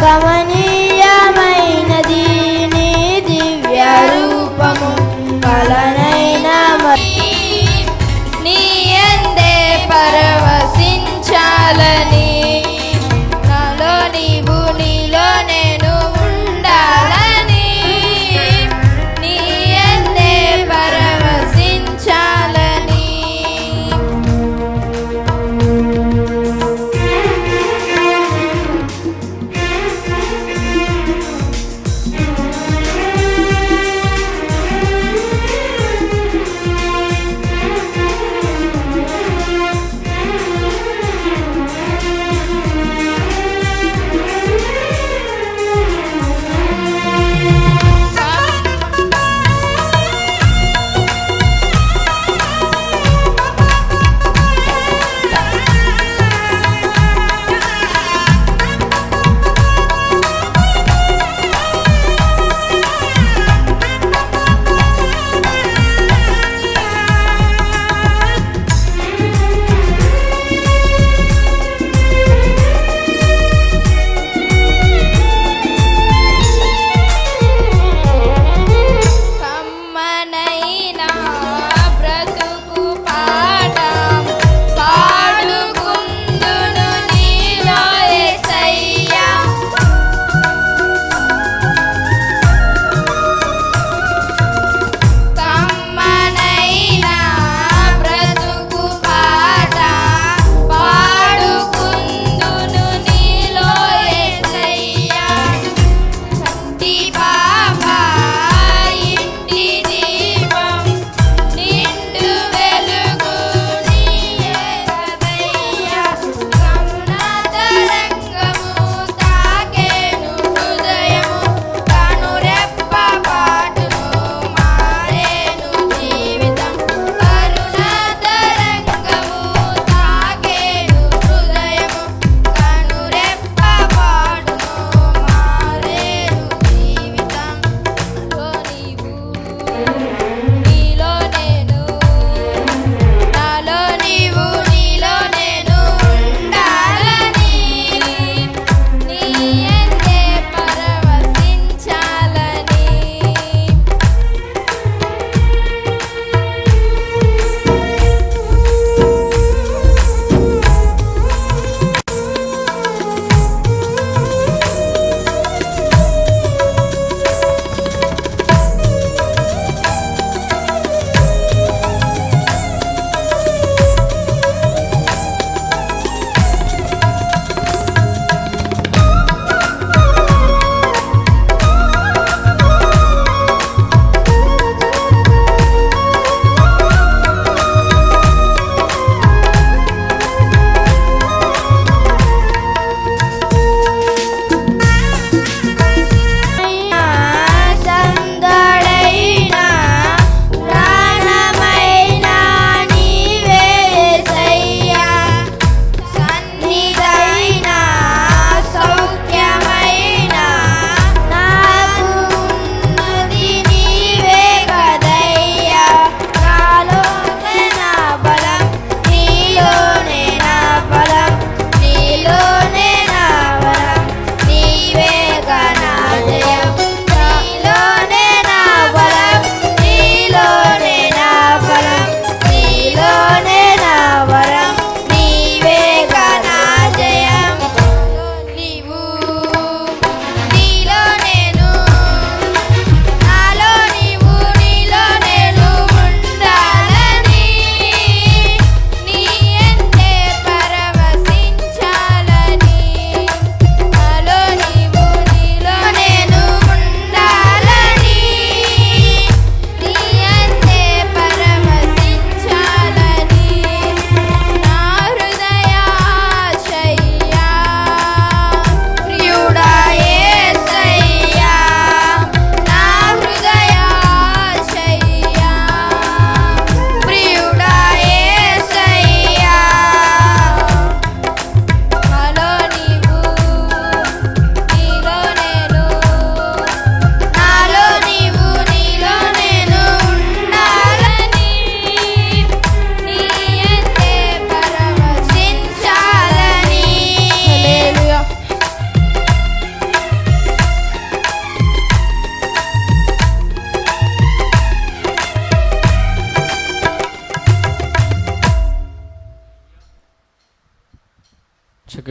जान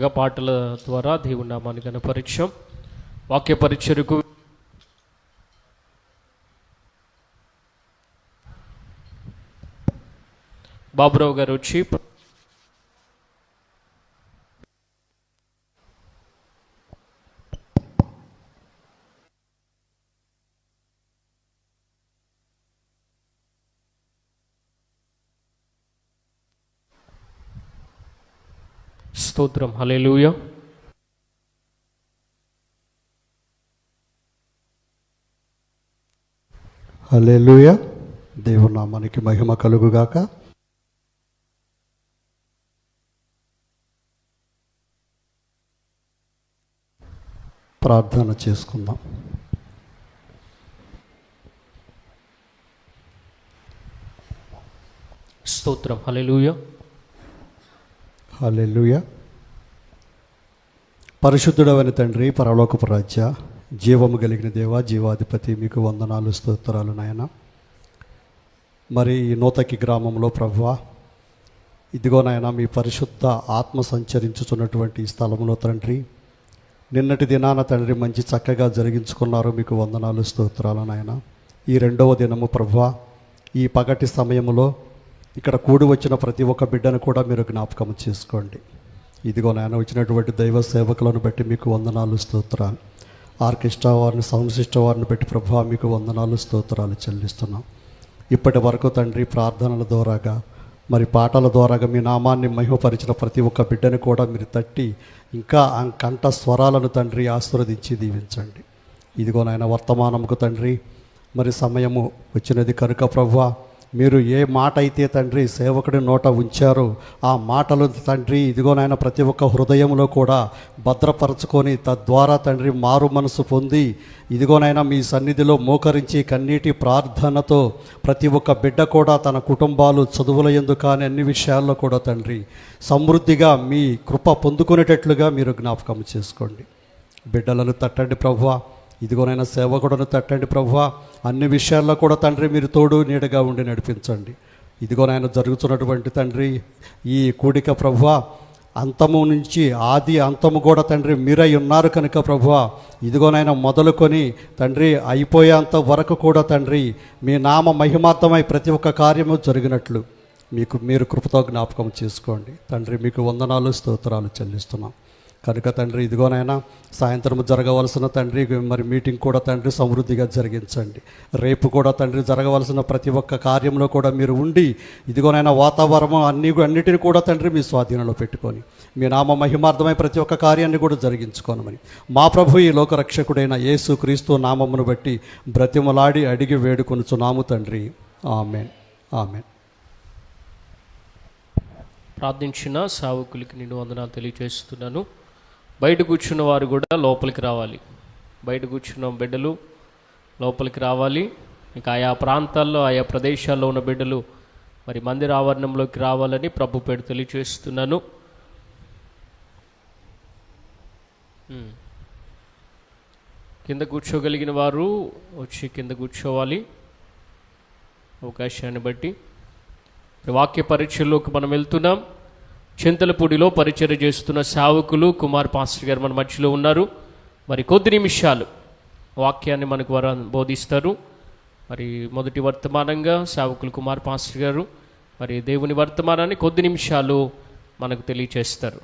చక్కగా పాటల ద్వారా దేవుని నామాన్ని కనపరిచాం వాక్య పరిచయకు బాబురావు గారు వచ్చి స్తోత్రం. హల్లెలూయా. హల్లెలూయ. దేవుని నామానికి మహిమ కలుగుగాక. ప్రార్థన చేసుకుందాం. స్తోత్రం. హల్లెలూయా. హల్లెలూయ. పరిశుద్ధుడవని తండ్రి పరలోకపు రాజ్య జీవము కలిగిన దేవ జీవాధిపతి మీకు వందనాలు స్తోత్రాలు నాయన. మరి ఈ నూతకి గ్రామంలో ప్రభువ ఇదిగో నాయన మీ పరిశుద్ధ ఆత్మ సంచరించుతున్నటువంటి ఈ స్థలంలో తండ్రి నిన్నటి దినాన తండ్రి మంచి చక్కగా జరిగించుకున్నారు మీకు వందనాలు స్తోత్రాలు నాయన. ఈ రెండవ దినము ప్రభువా ఈ పగటి సమయంలో ఇక్కడ కూడి వచ్చిన ప్రతి ఒక్క బిడ్డను కూడా మీరు జ్ఞాపకం చేసుకోండి. ఇదిగో నాయన వచ్చినటువంటి దైవ సేవకులను బట్టి మీకు వందనాలు స్తోత్రాలు. ఆర్కెస్ట్రా వారిని సౌండ్ సిస్టర్ వారిని బట్టి ప్రభా మీకు వందనాలు స్తోత్రాలు చెల్లిస్తున్నాం. ఇప్పటి వరకు తండ్రి ప్రార్థనల ద్వారాగా మరి పాటల ద్వారాగా మీ నామాన్ని మహిమపరిచిన ప్రతి ఒక్క బిడ్డను కూడా మీరు తట్టి ఇంకా ఆ కంఠ స్వరాలను తండ్రి ఆశీర్వదించి దీవించండి. ఇదిగో నాయన వర్తమానముకు తండ్రి మరి సమయము వచ్చినది కనుక ప్రభా మీరు ఏ మాట అయితే తండ్రి సేవకుడి నోట ఉంచారో ఆ మాటలు తండ్రి ఇదిగో నాయన ప్రతి ఒక్క హృదయంలో కూడా భద్రపరచుకొని తద్వారా తండ్రి మారు మనసు పొంది ఇదిగోనైనా మీ సన్నిధిలో మోకరించి కన్నీటి ప్రార్థనతో ప్రతి ఒక్క బిడ్డ కూడా తన కుటుంబాలు చదువుల ఎందు కానీ అన్ని విషయాల్లో కూడా తండ్రి సమృద్ధిగా మీ కృప పొందుకునేటట్లుగా మీరు జ్ఞాపకం చేసుకోండి. బిడ్డలను తట్టండి ప్రభువా. ఇదిగోనైనా సేవకుడను తట్టండి ప్రభువా. అన్ని విషయాల్లో కూడా తండ్రి మీరు తోడు నీడగా ఉండి నడిపించండి. ఇదిగోనైనా జరుగుతున్నటువంటి తండ్రి ఈ కూడిక ప్రభువా అంతము నుంచి ఆది అంతము కూడా తండ్రి మీరై ఉన్నారు కనుక ప్రభువా ఇదిగోనైనా మొదలుకొని తండ్రి అయిపోయేంత వరకు కూడా తండ్రి మీ నామ మహిమార్థమై ప్రతి ఒక్క కార్యము జరిగినట్లు మీకు మీరు కృపతో జ్ఞాపకం చేసుకోండి. తండ్రి మీకు వందనాలు స్తోత్రాలు చెల్లిస్తున్నాం. కనుక తండ్రి ఇదిగోనైనా సాయంత్రం జరగవలసిన తండ్రి మరి మీటింగ్ కూడా తండ్రి సమృద్ధిగా జరిగించండి. రేపు కూడా తండ్రి జరగవలసిన ప్రతి ఒక్క కార్యంలో కూడా మీరు ఉండి ఇదిగోనైనా వాతావరణం అన్ని అన్నిటిని కూడా తండ్రి మీ స్వాధీనంలో పెట్టుకొని మీ నామ మహిమార్థమై ప్రతి ఒక్క కార్యాన్ని కూడా జరిగించుకోనమని. మా ప్రభు ఈ లోక రక్షకుడైన యేసు క్రీస్తు నామమును బట్టి బ్రతిమలాడి అడిగి వేడుకొనుచున్నాము తండ్రి. ఆమెన్. ఆమెన్. ప్రార్థించిన సావుకులకి నేను వందనాలు తెలియజేస్తున్నాను. బయట కూర్చున్న వారు కూడా లోపలికి రావాలి. బయట కూర్చున్న బిడ్డలు లోపలికి రావాలి. ఇంకా ఆయా ప్రాంతాల్లో ఆయా ప్రదేశాల్లో ఉన్న బిడ్డలు మరి మందిర ఆవరణంలోకి రావాలని ప్రభు పేరు తెలియచేస్తున్నాను కింద కూర్చోగలిగిన వారు వచ్చి కింద కూర్చోవాలి. అవకాశాన్ని బట్టి. వాక్య పరీక్షల్లోకి మనం వెళ్తున్నాం. చింతలపూడిలో పరిచయం చేస్తున్న సావకులు కుమార్ పాస్టర్ గారు మన మధ్యలో ఉన్నారు. మరి కొద్ది నిమిషాలు వాక్యాన్ని మనకు వారు బోధిస్తారు. మరి మొదటి వర్తమానంగా సావకులు కుమార్ పాస్టర్ గారు మరి దేవుని వర్తమానాన్ని కొద్ది నిమిషాలు మనకు తెలియచేస్తారు.